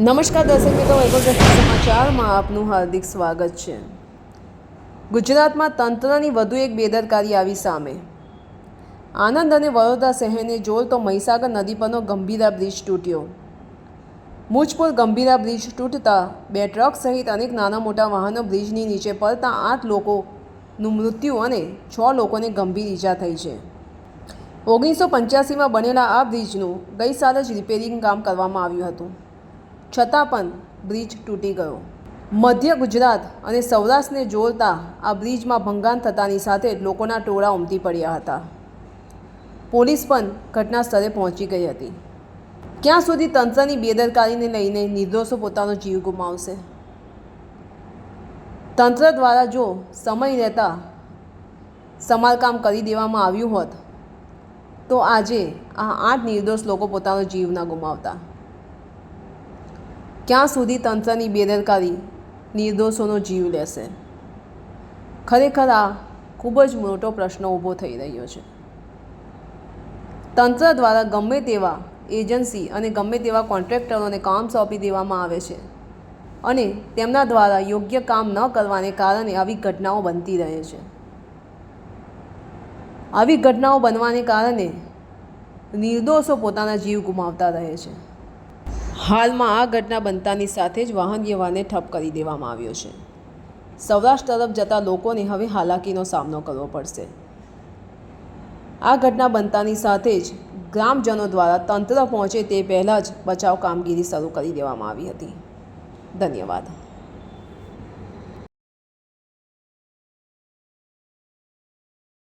નમસ્કાર દર્શક મિત્રો વૈભવ સમાચારમાં આપનું હાર્દિક સ્વાગત છે. ગુજરાતમાં તંત્રની વધુ એક બેદરકારી આવી સામે. આનંદ અને વડોદરા શહેરને જોર તો મહીસાગર નદી પરનો ગંભીરા બ્રિજ તૂટ્યો. મુજપુર ગંભીરા બ્રિજ તૂટતા બે ટ્રક સહિત અનેક નાના મોટા વાહનો બ્રિજની નીચે પડતા આઠ લોકોનું મૃત્યુ અને છ લોકોને ગંભીર ઈજા થઈ છે. ઓગણીસો પંચ્યાસીમાં બનેલા આ બ્રિજનું ગઈ સાલ જ રિપેરિંગ કામ કરવામાં આવ્યું હતું. છતાં પણ બ્રિજ તૂટી ગયો. મધ્ય ગુજરાત અને સૌરાષ્ટ્રને જોડતા આ બ્રિજમાં ભંગાણ થતાની સાથે લોકોના ટોળા ઉમટી પડ્યા હતા. પોલીસ પણ ઘટના સ્થળે પહોંચી ગઈ હતી. ક્યાં સુધી તંત્રની બેદરકારીને લઈને નિર્દોષો પોતાનો જીવ ગુમાવશે? તંત્ર દ્વારા જો સમય રહેતા સમારકામ કરી દેવામાં આવ્યું હોત, તો આજે આ આઠ નિર્દોષ લોકો પોતાનો જીવ ન ગુમાવતા. ક્યાં સુધી તંત્રની બેદરકારી નિર્દોષોનો જીવ લેશે? ખરેખર આ ખૂબ જ મોટો પ્રશ્ન ઊભો થઈ રહ્યો છે. તંત્ર દ્વારા ગમે તેવા એજન્સી અને ગમે તેવા કોન્ટ્રાક્ટરોને કામ સોંપી દેવામાં આવે છે અને તેમના દ્વારા યોગ્ય કામ ન કરવાને કારણે આવી ઘટનાઓ બનતી રહે છે. આવી ઘટનાઓ બનવાને કારણે નિર્દોષો પોતાના જીવ ગુમાવતા રહે છે. હાલમાં આ ઘટના બનતાની સાથે જ વાહન વ્યવહારને ઠપ કરી દેવામાં આવ્યો છે. સૌરાષ્ટ્ર તરફ જતા લોકોને હવે હાલાકીનો સામનો કરવો પડશે. આ ઘટના બનતાની સાથે જ ગ્રામજનો દ્વારા તંત્ર પહોંચે તે પહેલાં જ બચાવ કામગીરી શરૂ કરી દેવામાં આવી હતી. ધન્યવાદ.